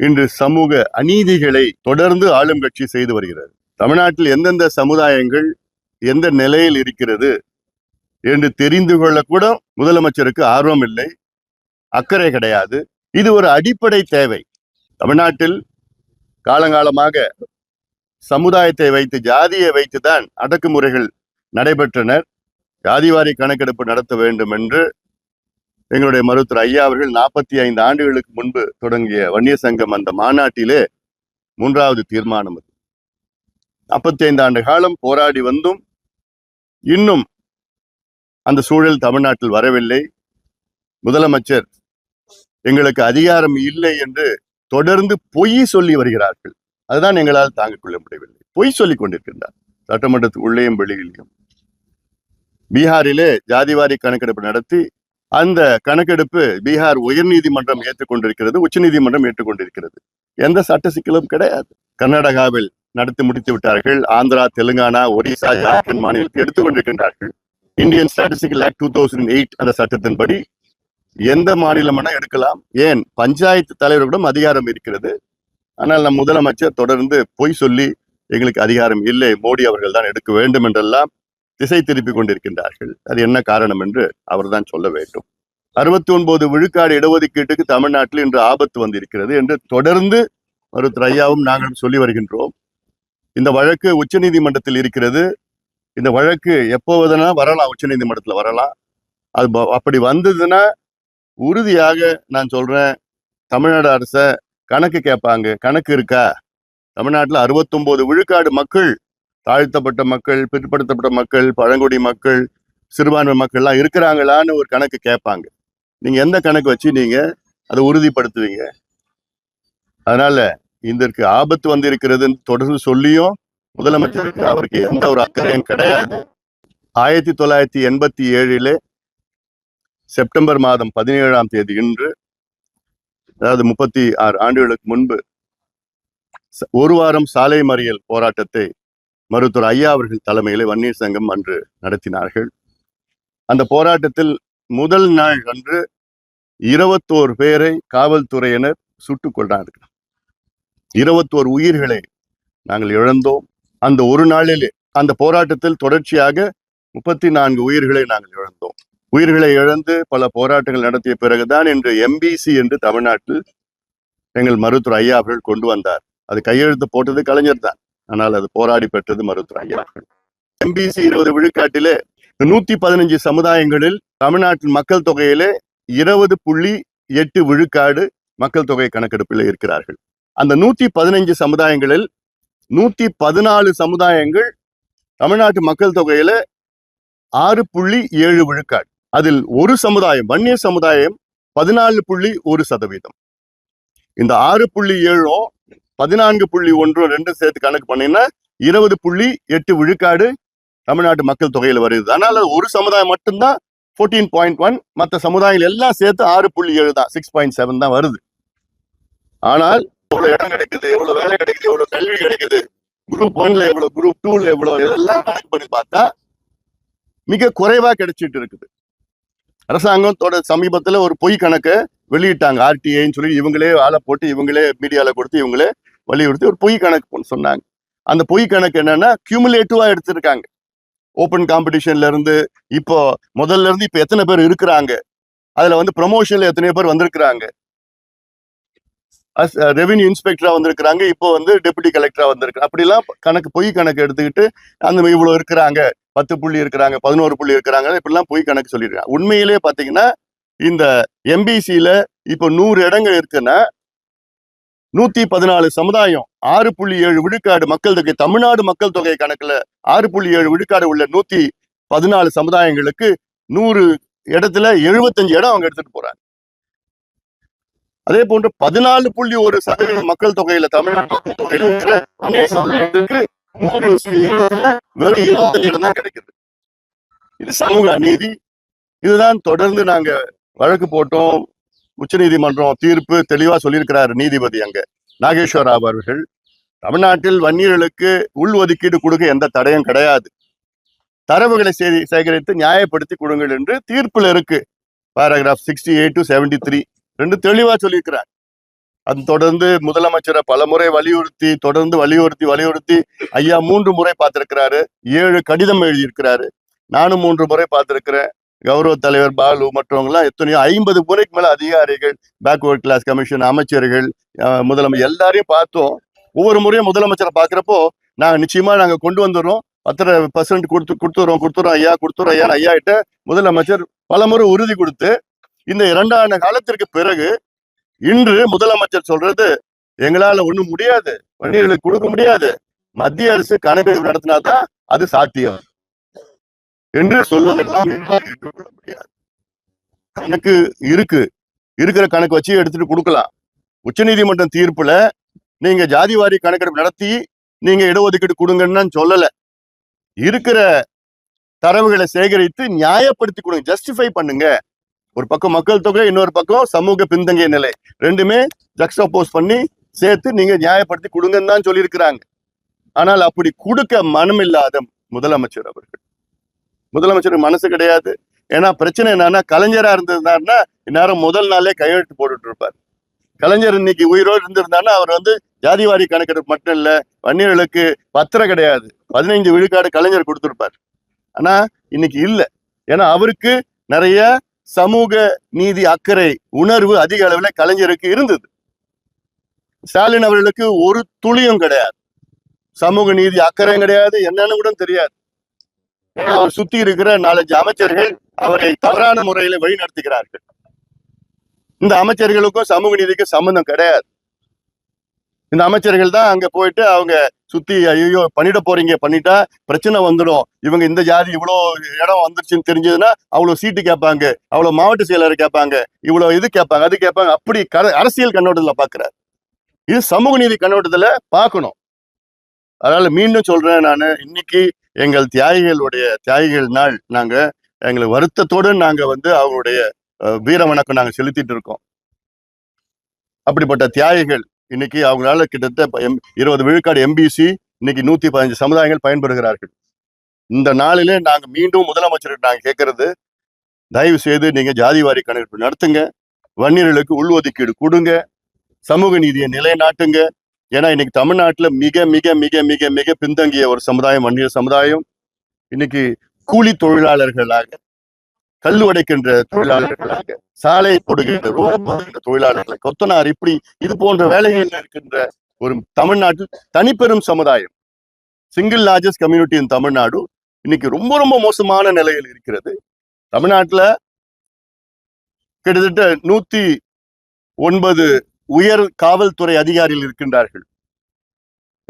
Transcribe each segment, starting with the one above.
இன்று சமூக அநீதிகளை தொடர்ந்து ஆளும் கட்சி செய்து வருகிறது. தமிழ்நாட்டில் எந்தெந்த சமுதாயங்கள் எந்த நிலையில் இருக்கிறது என்று தெரிந்து கொள்ள கூட முதலமைச்சருக்கு ஆர்வம் இல்லை. அக்கறை கிடையாது. இது ஒரு அடிப்படை தேவை. தமிழ்நாட்டில் காலங்காலமாக சமுதாயத்தை வைத்து ஜாதியை வைத்துதான் அடக்குமுறைகள் நடைபெற்றனர். ஜாதிவாரி கணக்கெடுப்பு நடத்த வேண்டும் என்று எங்களுடைய மருத்துவர் ஐயா அவர்கள் நாற்பத்தி ஐந்து ஆண்டுகளுக்கு முன்பு தொடங்கிய வன்னிய சங்கம் அந்த மாநாட்டிலே மூன்றாவது தீர்மானம் அது. நாற்பத்தி ஐந்து ஆண்டு காலம் போராடி வந்தும் இன்னும் அந்த சூழல் தமிழ்நாட்டில் வரவில்லை. முதலமைச்சர் எங்களுக்கு அதிகாரம் இல்லை என்று தொடர்ந்து பொய் சொல்லி வருகிறார்கள். அதுதான் எங்களால் தாங்கிக் கொள்ள முடியவில்லை. பொய் சொல்லிக் கொண்டிருக்கின்றார். சட்டமன்றத்துக்கு உள்ளேயும் வெளியிலையும். பீகாரிலே ஜாதிவாரி கணக்கெடுப்பு நடத்தி அந்த கணக்கெடுப்பு பீகார் உயர்நீதிமன்றம் ஏற்றுக்கொண்டிருக்கிறது உச்சநீதிமன்றம் ஏற்றுக்கொண்டிருக்கிறது. எந்த சட்ட சிக்கலும் கிடையாது. கர்நாடகாவில் நடத்தி முடித்து விட்டார்கள். ஆந்திரா தெலுங்கானா ஒடிசா ஜார்க்கண்ட் மாநிலத்தை எடுத்துக்கொண்டிருக்கின்றார்கள் Indian statistical act two thousand eight அந்த சட்டத்தின்படி எந்த மாநிலம்னா எடுக்கலாம். ஏன்? பஞ்சாயத்து தலைவர்களிடம் அதிகாரம் இருக்கிறது. ஆனால் நம் முதலமைச்சர் தொடர்ந்து பொய் சொல்லி எங்களுக்கு அதிகாரம் இல்லை. மோடி அவர்கள் தான் எடுக்க வேண்டும் என்றெல்லாம் திசை திருப்பி கொண்டிருக்கின்றார்கள். அது என்ன காரணம் என்று அவர்தான் சொல்ல வேண்டும். அறுபத்தி ஒன்பது விழுக்காடு இடஒதுக்கீட்டுக்கு தமிழ்நாட்டில் இன்று ஆபத்து வந்திருக்கிறது என்று தொடர்ந்து மருத்துவர் ஐயாவும் நாங்களும் சொல்லி வருகின்றோம். இந்த வழக்கு உச்சநீதிமன்றத்தில் இருக்கிறது. இந்த வழக்கு எப்போவதுனா வரலாம் உச்சநீதிமன்றத்தில் வரலாம். அது அப்படி வந்ததுன்னா உறுதியாக நான் சொல்றேன் தமிழ்நாடு அரச கணக்கு கேட்பாங்க கணக்கு இருக்கா? தமிழ்நாட்டில் அறுபத்தொம்போது விழுக்காடு மக்கள் தாழ்த்தப்பட்ட மக்கள் பிற்படுத்தப்பட்ட மக்கள் பழங்குடி மக்கள் சிறுபான்மை மக்கள்லாம் இருக்கிறாங்களான்னு ஒரு கணக்கு கேட்பாங்க. நீங்க எந்த கணக்கு வச்சு நீங்க அதை உறுதிப்படுத்துவீங்க? அதனால இதற்கு ஆபத்து வந்து இருக்கிறதுன்னு தொடர்ந்து சொல்லியும் முதலமைச்சருக்கு அவருக்கு எந்த ஒரு அக்கறையும் கிடையாது. ஆயிரத்தி தொள்ளாயிரத்தி எண்பத்தி ஏழிலே செப்டம்பர் மாதம் பதினேழாம் தேதி இன்று அதாவது முப்பத்தி ஆறு ஆண்டுகளுக்கு முன்பு ஒரு வாரம் சாலை மறியல் போராட்டத்தை மருத்துவர் ஐயா அவர்கள் தலைமையில் வன்னியர் சங்கம் அன்று நடத்தினார்கள். அந்த போராட்டத்தில் முதல் நாள் அன்று இருபத்தோரு பேரை காவல்துறையினர் சுட்டுக் கொண்டார்கள் இருபத்தோரு உயிர்களை நாங்கள் இழந்தோம். அந்த ஒரு நாளிலே அந்த போராட்டத்தில் தொடர்ச்சியாக முப்பத்தி நான்கு உயிர்களை நாங்கள் இழந்தோம். உயிர்களை இழந்து பல போராட்டங்கள் நடத்திய பிறகுதான் என்று எம்பிசி என்று தமிழ்நாட்டில் எங்கள் மருத்துவர் ஐயா அவர்கள் கொண்டு வந்தார். அது கையெழுத்து போட்டது கலைஞர் தான். ஆனால் அது போராடி பெற்றது மருத்துவர் ஐயா எம்பிசி இருபது விழுக்காட்டிலே நூத்தி பதினஞ்சு சமுதாயங்களில் தமிழ்நாட்டின் மக்கள் தொகையிலே இருபது புள்ளி எட்டு விழுக்காடு மக்கள் தொகை கணக்கெடுப்பில் இருக்கிறார்கள். அந்த நூத்தி பதினஞ்சு சமுதாயங்களில் நூத்தி பதினாலு சமுதாயங்கள் தமிழ்நாட்டு மக்கள் தொகையில ஆறு புள்ளி ஏழு விழுக்காடு. அதில் ஒரு சமுதாயம் வன்னிய சமுதாயம் பதினாலு புள்ளி ஒரு சதவீதம். இந்த ஆறு புள்ளி ஏழும் பதினான்கு புள்ளி ஒன்றும் ரெண்டும் சேர்த்து கணக்கு பண்ணீங்கன்னா இருபது புள்ளி எட்டு விழுக்காடு தமிழ்நாட்டு மக்கள் தொகையில வருது. அதனால ஒரு சமுதாயம் மட்டும்தான் ஃபோர்டீன் பாயிண்ட் ஒன் மற்ற சமுதாயங்கள் எல்லாம் சேர்த்து ஆறு புள்ளி ஏழு தான் சிக்ஸ் பாயிண்ட் செவன் தான் வருது. ஆனால் எவ்வளவு இடம் கிடைக்குது எவ்வளவு வேலை கிடைக்குது எவ்வளவு கல்வி கிடைக்குது குரூப் ஒன்ல எவ்வளவு குரூப் டூல எவ்வளவு இதெல்லாம் கணக்கு பண்ணி பார்த்தா மிக குறைவா கிடைச்சிட்டு இருக்குது. அரசாங்கம் தொட சமீபத்துல ஒரு பொய் கணக்கை வெளியிட்டாங்க ஆர்டிஐன்னு சொல்லி இவங்களே ஆளை போட்டு இவங்களே மீடியால கொடுத்து இவங்களே வலியுறுத்தி ஒரு பொய் கணக்கு போன்னு சொன்னாங்க. அந்த பொய் கணக்கு என்னன்னா கியூமுலேட்டிவா எடுத்திருக்காங்க. ஓப்பன் காம்படிஷன்ல இருந்து இப்போ முதல்ல இருந்து இப்போ எத்தனை பேர் இருக்கிறாங்க? அதுல வந்து ப்ரமோஷன்ல எத்தனை பேர் வந்திருக்கிறாங்க. ரெவென்யூ இன்ஸ்பெக்டரா uh, வந்திருக்கிறாங்க இப்போ வந்து டெபுட்டி கலெக்டரா வந்திருக்கு அப்படிலாம் கணக்கு பொய் கணக்கு எடுத்துக்கிட்டு அந்த இவ்வளவு இருக்கிறாங்க. பத்து புள்ளி இருக்கிறாங்க பதினோரு புள்ளி இருக்கிறாங்க இப்படிலாம் பொய் கணக்கு சொல்லியிருக்காங்க. உண்மையிலே பாத்தீங்கன்னா இந்த எம்பிசியில இப்போ நூறு இடங்கள் இருக்குன்னா நூத்தி பதினாலு சமுதாயம் ஆறு புள்ளி ஏழு விழுக்காடு மக்கள் தொகை தமிழ்நாடு மக்கள் தொகை கணக்குல ஆறு புள்ளி ஏழு விழுக்காடு உள்ள நூத்தி பதினாலு சமுதாயங்களுக்கு நூறு இடத்துல எழுபத்தஞ்சு இடம் அவங்க எடுத்துட்டு போறாங்க. அதே போன்று பதினாலு புள்ளி ஒரு சதவீத மக்கள் தொகையில தமிழ்நாடு தொகையில வெறும் இருபத்தஞ்சு இடம் தான் கிடைக்குது. இது சமூக அநீதி. இதுதான் தொடர்ந்து நாங்க வழக்கு போட்டோம் உச்சநீதிமன்றம் தீர்ப்பு தெளிவா சொல்லியிருக்கிறார் நீதிபதி அங்க. நாகேஸ்வர ராவ் அவர்கள் தமிழ்நாட்டில் வன்னியர்களுக்கு உள் ஒதுக்கீடு கொடுக்க எந்த தடையும் கிடையாது. தரவுகளை சே- சேகரித்து நியாயப்படுத்தி கொடுங்கள் என்று தீர்ப்புல இருக்கு. Paragraph sixty eight to seventy three ரெண்டு தெளிவா சொல்லியிருக்கிறார். அது தொடர்ந்து முதலமைச்சரை பலமுறை வலியுறுத்தி தொடர்ந்து வலியுறுத்தி வலியுறுத்தி ஐயா மூன்று முறை பார்த்திருக்கிறாரு. ஏழு கடிதம் எழுதியிருக்கிறாரு. நானும் மூன்று முறை பார்த்திருக்கிறேன். கௌரவ தலைவர் பாலு மற்றவங்க எத்தனையோ ஐம்பது முறைக்கு மேல அதிகாரிகள் பேக்வர்ட் கிளாஸ் கமிஷன் அமைச்சர்கள் முதலமைச்சர் எல்லாரையும் பார்த்தோம். ஒவ்வொரு முறையும் முதலமைச்சரை பார்க்குறப்போ நாங்க நிச்சயமா நாங்க கொண்டு வந்துடுறோம். பத்திர பர்சன்ட் கொடுத்து கொடுத்துறோம் கொடுத்துறோம் ஐயா கொடுத்துறோம் ஐயா ஐயா கிட்ட முதலமைச்சர் பலமுறை உறுதி கொடுத்து இந்த இரண்டாண்டு காலத்திற்கு பிறகு இன்று முதலமைச்சர் சொல்றது எங்களால ஒண்ணும் முடியாது. வன்னியர்களுக்கு கொடுக்க முடியாது. மத்திய அரசு கணக்கெடுப்பு நடத்தினாதான் அது சாத்தியம். என்று சொல்வதெல்லாம் கணக்கு இருக்கு. இருக்கிற கணக்கு வச்சு எடுத்துட்டு கொடுக்கலாம். உச்சநீதிமன்றம் தீர்ப்புல நீங்க ஜாதிவாரி கணக்கெடுப்பு நடத்தி நீங்க இடஒதுக்கீடு கொடுங்கன்னு சொல்லல. இருக்கிற தரவுகளை சேகரித்து நியாயப்படுத்தி கொடுங்க. ஜஸ்டிஃபை பண்ணுங்க. ஒரு பக்கம் மக்கள் தொகை இன்னொரு பக்கம் சமூக பின்தங்கிய நிலை. ரெண்டுமே ஜக்ஸ்டோபோஸ் பண்ணி சேர்த்து நீங்க நியாயப்படுத்தி கொடுங்கன்னு தான் சொல்லியிருக்கிறாங்க. ஆனால் அப்படி கொடுக்க மனம் இல்லாத முதலமைச்சர் அவர்கள். முதலமைச்சருக்கு மனசு கிடையாது. ஏன்னா பிரச்சனை என்னன்னா கலைஞரா இருந்திருந்தாருன்னா இந்நேரம் முதல் நாளே கையெழுத்து போட்டுட்டு இருப்பார். கலைஞர் இன்னைக்கு உயிரோடு இருந்திருந்தாருன்னா அவர் வந்து ஜாதிவாரி கணக்கெடுப்பு மட்டும் இல்ல வன்னியர்களுக்கு பத்திரம் கிடையாது. பதினைஞ்சு விழுக்காடு கலைஞர் கொடுத்துருப்பார். ஆனா இன்னைக்கு இல்ல. ஏன்னா அவருக்கு நிறைய சமூக நீதி அக்கறை உணர்வு அதிக அளவுல கலைஞருக்கு இருந்தது. ஸ்டாலின் அவர்களுக்கு ஒரு துளியும் கிடையாது. சமூக நீதி அக்கறையும் கிடையாது என்னன்னு கூட தெரியாது. அவர் சுத்தி இருக்கிற நாலஞ்சு அமைச்சர்கள் அவரை தவறான முறையில வழி நடத்துகிறார்கள். இந்த அமைச்சர்களுக்கும் சமூக நீதிக்கும் சம்பந்தம் கிடையாது. இந்த அமைச்சர்கள் தான் அங்க போயிட்டு அவங்க சுத்தி ஐயோ பண்ணிட போறீங்க பண்ணிட்டா பிரச்சனை வந்துடும். இவங்க இந்த ஜாதி இவ்வளோ இடம் வந்துருச்சுன்னு தெரிஞ்சதுன்னா அவ்வளவு சீட்டு கேட்பாங்க அவ்வளவு மாவட்ட செயலர் கேட்பாங்க இவ்வளவு இது கேட்பாங்க அது கேட்பாங்க. அப்படி அரசியல் கண்ணோட்டத்துல பாக்குறாரு. இது சமூக நீதி கண்ணோட்டத்துல பார்க்கணும் அதனால மீண்டும் சொல்றேன் நான் இன்னைக்கு எங்கள் தியாகிகளுடைய தியாகிகள் நாள் நாங்க எங்களை வருத்தத்தோடு நாங்க வந்து அவங்களுடைய வீர வணக்கம் நாங்க செலுத்திட்டு இருக்கோம். அப்படிப்பட்ட தியாகிகள் இன்னைக்கு அவங்களால கிட்டத்தட்ட இருபது விழுக்காடு எம்பிசி இன்னைக்கு நூத்தி பதினஞ்சு சமுதாயங்கள் பயன்பெறுகிறார்கள் இந்த நாளிலே நாங்க மீண்டும் முதலமைச்சருக்கு நாங்க கேட்கறது தயவு செய்து நீங்க ஜாதிவாரி கணக்கெடுப்பு நடத்துங்க வன்னியர்களுக்கு உள்ஒதுக்கீடு கொடுங்க சமூக நீதியை நிலைநாட்டுங்க ஏன்னா இன்னைக்கு தமிழ்நாட்டுல மிக மிக மிக மிக மிக பின்தங்கிய ஒரு சமுதாயம் வன்னிய சமுதாயம். இன்னைக்கு கூலி தொழிலாளர்களாக கல் உடைக்கின்ற தொழிலாளர்களாக சாலை போடுகின்ற ரோடு தொழிலாளர்கள் கொத்தனார் இப்படி இது போன்ற வேலைகளில் இருக்கின்ற ஒரு தமிழ்நாட்டில் தனிப்பெரும் சமுதாயம். Single largest community in Tamil Nadu. இன்னைக்கு ரொம்ப ரொம்ப மோசமான நிலையில் இருக்கிறது. தமிழ்நாட்டுல கிட்டத்தட்ட நூத்தி ஒன்பது உயர் காவல்துறை அதிகாரிகள் இருக்கின்றார்கள்.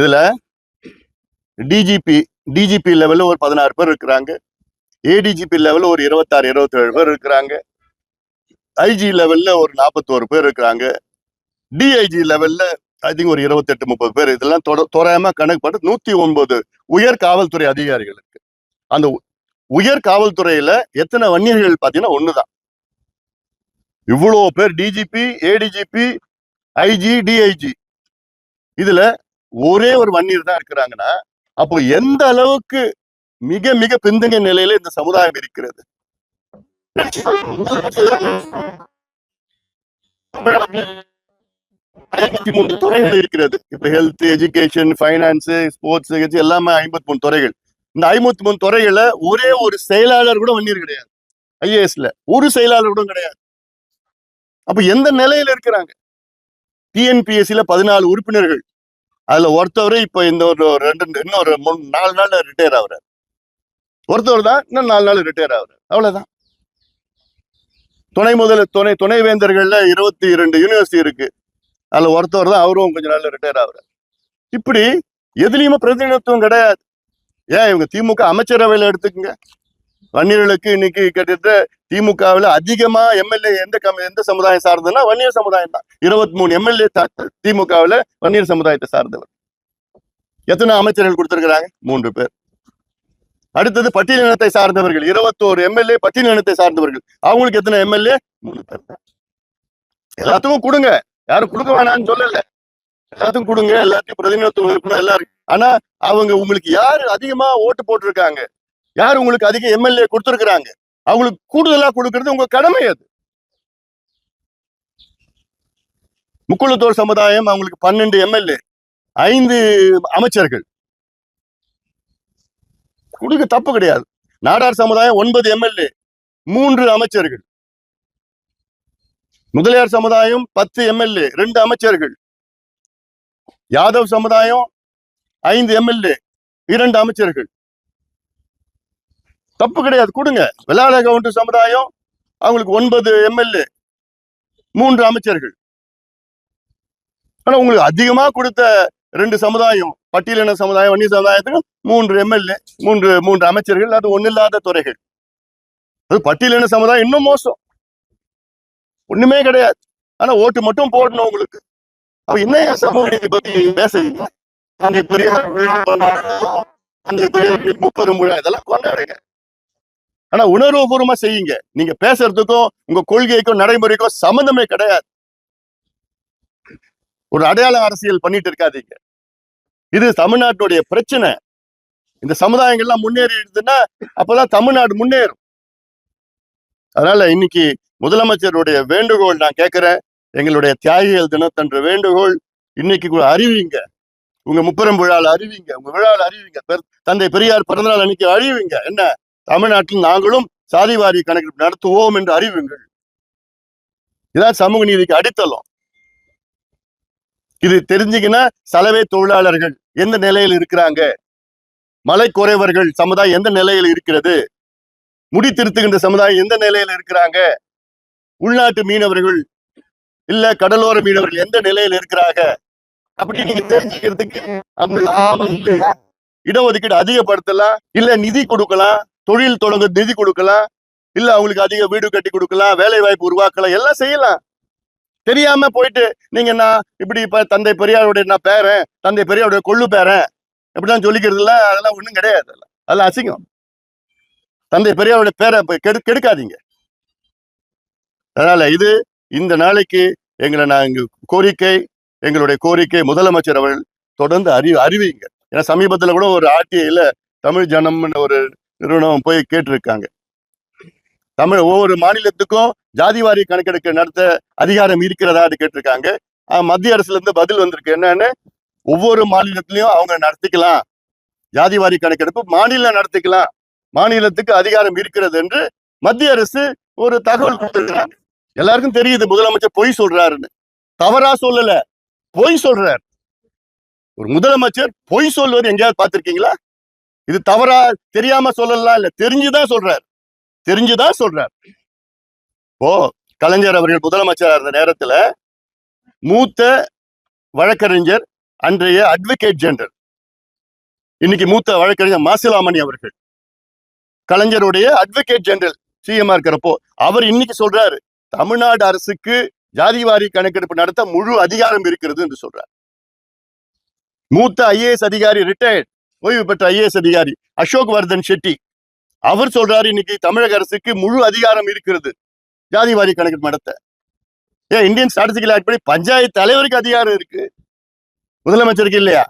இதுல டிஜிபி டிஜிபி லெவல்ல ஒரு பதினாறு பேர் இருக்கிறாங்க. ஏடிஜிபி லெவல்ல ஒரு இருபத்தாறு இருபத்தேழு பேர் இருக்கிறாங்க. ஐஜி லெவல்ல ஒரு நாற்பத்தோரு பேர் இருக்கிறாங்க. டிஐஜி லெவல்ல ஐ திங்க் ஒரு இருபத்தெட்டு முப்பது பேர். இதெல்லாம் தொட- தோராயமா கணக்கு போட்டு நூத்தி ஒன்பது உயர் காவல்துறை அதிகாரிகள் இருக்கு. அந்த உயர் காவல்துறையில எத்தனை வன்னியர்கள்? பாத்தீங்கன்னா ஒண்ணுதான். இவ்வளவு பேர் டிஜிபி ஏடிஜிபி ஐஜி டிஐஜி இதுல ஒரே ஒரு வன்னியர் தான் இருக்கிறாங்கன்னா அப்போ எந்த அளவுக்கு மிக மிக பிந்தங்க நிலையில இந்த சமுதாயம் இருக்கிறது? மூணு துறைகள் இருக்கிறது. இப்ப ஹெல்த் எஜுகேஷன் ஃபைனான்ஸ் ஸ்போர்ட்ஸ் எல்லாமே ஐம்பத்தி மூணு துறைகள். இந்த ஐம்பத்தி மூணு துறைகள்ல ஒரே ஒரு செயலாளர் கூட வன்னியர் கிடையாது. ஐஏஎஸ்ல ஒரு செயலாளர் கூட கிடையாது. அப்ப எந்த நிலையில இருக்கிறாங்க? டிஎன்பிஎஸ்சியில் பதினாலு உறுப்பினர்கள். அதுல ஒருத்தவரு இப்ப இந்த ஒரு ரெண்டு இன்னொரு மூணு நாலு நாள்ல ரிட்டையர் ஆகுறாரு. ஒருத்தவர் தான் இன்னும் நாலு நாள் ரிட்டையர் ஆகுறாரு. அவ்வளவுதான். துணை முதல் துணை துணைவேந்தர்களில் இருபத்தி இரண்டு யூனிவர்சிட்டி இருக்கு. அதுல ஒருத்தவர் தான் அவரும் கொஞ்ச நாள்ல ரிட்டையர் ஆகுறாரு. இப்படி எதுலயுமே பிரதிநிதித்துவம் கிடையாது. ஏன் இவங்க திமுக அமைச்சரவையில எடுத்துக்கங்க? வன்னியர்களுக்கு இன்னைக்கு கிட்டத்தட்ட திமுகவில் அதிகமா எம்எல்ஏ எந்த கம் எந்த சமுதாயம் சார்ந்ததுன்னா வன்னியர் சமுதாயம் தான். இருபத்தி மூணு எம்எல்ஏ திமுகவில் வன்னியர் சமுதாயத்தை சார்ந்தவர். எத்தனை அமைச்சர்கள் கொடுத்திருக்கிறாங்க? மூன்று பேர். அடுத்தது பட்டியலினத்தை சார்ந்தவர்கள். இருபத்தோரு எம்எல்ஏ பட்டியலினத்தை சார்ந்தவர்கள். அவங்களுக்கு எத்தனை எம்எல்ஏ? மூணு பேர் தான். எல்லாத்துக்கும் கொடுங்க. யாரும் கொடுக்க வேணாம்னு சொல்லல. எல்லாத்துக்கும் கொடுங்க. எல்லாத்தையும் பிரதிநிதித்துவம் இருக்கணும். எல்லாரும் ஆனா அவங்க உங்களுக்கு யாரு அதிகமா ஓட்டு போட்டிருக்காங்க? யார் உங்களுக்கு அதிக எம்எல்ஏ கொடுத்துருக்குறாங்க? அவங்களுக்கு கூடுதலா கொடுக்கறது உங்க கடமை அது. முக்குளத்தோர் சமுதாயம் அவங்களுக்கு பன்னெண்டு எம்எல்ஏ ஐந்து அமைச்சர்கள். கொடுக்க தப்பு கிடையாது. நாடார் சமுதாயம் ஒன்பது எம்எல்ஏ மூன்று அமைச்சர்கள். முதலியார் சமுதாயம் பத்து எம்எல்ஏ ரெண்டு அமைச்சர்கள். யாதவ் சமுதாயம் ஐந்து எம்எல்ஏ இரண்டு அமைச்சர்கள். தப்பு கிடையாது கொடுங்க. விளாட கவுண்டர் சமுதாயம் அவங்களுக்கு ஒன்பது எம்எல்ஏ மூன்று அமைச்சர்கள். ஆனா உங்களுக்கு அதிகமா கொடுத்த ரெண்டு சமுதாயம் பட்டியலின சமுதாயம் வன்னிய சமுதாயத்துக்கு மூன்று எம்எல்ஏ மூன்று மூன்று அமைச்சர்கள் அது ஒண்ணில்லாத துறைகள். அது பட்டியலின சமுதாயம் இன்னும் மோசம். ஒண்ணுமே கிடையாது. ஆனா ஓட்டு மட்டும் போடணும் உங்களுக்கு. அப்ப என்ன சமூக நீதி பத்தி பேசுறீங்க? அந்த பெரியார் விழா கொண்டாடுறோம், அந்த பெரியார் முப்பது விழா இதெல்லாம் கொண்டாடுங்க. ஆனா உணர்வுபூர்வமா செய்யுங்க. நீங்க பேசுறதுக்கும் உங்க கொள்கைக்கும் நடைமுறைக்கும் சம்பந்தமே கிடையாது. ஒரு அடையாள அரசியல் பண்ணிட்டு இருக்காதீங்க. இது தமிழ்நாட்டுடைய பிரச்சனை. இந்த சமுதாயங்கள்லாம் முன்னேறிடுதுன்னா அப்பதான் தமிழ்நாடு முன்னேறும். அதனால இன்னைக்கு முதலமைச்சருடைய வேண்டுகோள் நான் கேட்கிறேன். எங்களுடைய தியாகிகள் தினத்தன்று வேண்டுகோள் இன்னைக்கு கூட அறிவிங்க. உங்க முப்பெரும் விழாவில் அறிவிங்க. உங்க விழாவில் அறிவிங்க. தந்தை பெரியார் பிறந்தநாள் அன்னைக்கு அறிவிங்க என்ன? தமிழ்நாட்டில் நாங்களும் சாதிவாரி கணக்கெடுப்பு நடத்துவோம் என்று அறிவுங்கள். இதான் சமூக நீதிக்கு அடித்தளம். இது தெரிஞ்சுக்கினா சலவை தொழிலாளர்கள் எந்த நிலையில் இருக்கிறாங்க? மலை குறைவர்கள் சமுதாயம் எந்த நிலையில் இருக்கிறது? முடி திருத்துகின்ற சமுதாயம் எந்த நிலையில் இருக்கிறாங்க? உள்நாட்டு மீனவர்கள் இல்ல கடலோர மீனவர்கள் எந்த நிலையில் இருக்கிறாங்க? அப்படி நீங்க தெரிஞ்சுக்கிறதுக்கு இடஒதுக்கீடு அதிகப்படுத்தலாம் இல்ல நிதி கொடுக்கலாம் தொழில் தொடங்க நிதி கொடுக்கலாம் இல்ல அவங்களுக்கு அதிக வீடு கட்டி கொடுக்கலாம் வேலை வாய்ப்பு உருவாக்கலாம் எல்லாம் செய்யலாம். தெரியாம போயிட்டு நீங்க நான் இப்படி இப்ப தந்தை பெரியாருடைய நான் பேரன் தந்தை பெரியாருடைய கொள்ளு பேரன் இப்படிதான் சொல்லிக்கிறதுல அதெல்லாம் ஒண்ணும் கிடையாது. அதெல்லாம் அசிங்கம். தந்தை பெரியாருடைய பேரை கெடு கெடுக்காதீங்க. அதனால இது இந்த நாளைக்கு எங்களை நாங்க கோரிக்கை எங்களுடைய கோரிக்கை முதலமைச்சர் அவர்கள் தொடர்ந்து அறி அறிவிங்க ஏன்னா சமீபத்துல கூட ஒரு ஆர்டிஐல தமிழ் ஜனம்னு ஒரு நிறுவனம் போய் கேட்டிருக்காங்க. தமிழ் ஒவ்வொரு மாநிலத்துக்கும் ஜாதிவாரி கணக்கெடுக்க நடத்த அதிகாரம் இருக்கிறதா கேட்டிருக்காங்க. ஆஹ் மத்திய அரசுல இருந்து பதில் வந்திருக்கு. என்னன்னு? ஒவ்வொரு மாநிலத்திலையும் அவங்க நடத்திக்கலாம். ஜாதிவாரி கணக்கெடுப்பு மாநிலம் நடத்திக்கலாம். மாநிலத்துக்கு அதிகாரம் இருக்கிறது என்று மத்திய அரசு ஒரு தகவல் கொடுத்திருக்கிறாங்க. எல்லாருக்கும் தெரியுது முதலமைச்சர் பொய் சொல்றாருன்னு. தவறா சொல்லல. பொய் சொல்றார். ஒரு முதலமைச்சர் பொய் சொல்வது எங்கேயாவது பார்த்திருக்கீங்களா? இது தவறா தெரியாம சொல்லலாம் இல்ல தெரிஞ்சுதான் சொல்றார். தெரிஞ்சுதான் சொல்றார். ஓ கலைஞர் அவர்கள் முதலமைச்சராக இருந்த நேரத்துல மூத்த வழக்கறிஞர் அன்றைய அட்வொகேட் ஜெனரல் இன்னைக்கு மூத்த வழக்கறிஞர் மாசிலாமணி அவர்கள். கலைஞருடைய அட்வொகேட் ஜெனரல் சிஎம்ஆ இருக்கிறப்போ அவர் இன்னைக்கு சொல்றாரு தமிழ்நாடு அரசுக்கு ஜாதிவாரி கணக்கெடுப்பு நடத்த முழு அதிகாரம் இருக்கிறது என்று சொல்றார். மூத்த ஐஏஎஸ் அதிகாரி ரிட்டையர்ட் ஓய்வு பெற்ற ஐஏஎஸ் அதிகாரி அசோக் வர்தன் ஷெட்டி. அவர் சொல்றாரு இன்னைக்கு தமிழக அரசுக்கு முழு அதிகாரம் இருக்கிறது. ஜாதிவாரி கணக்கு நடத்த. ஏன் இந்தியன் ஸ்டாட்டிஸ்டிக்கல் ஆக்ட் படி பஞ்சாயத்து தலைவருக்கு அதிகாரம் இருக்கு. முதலமைச்சருக்கு இல்லையா?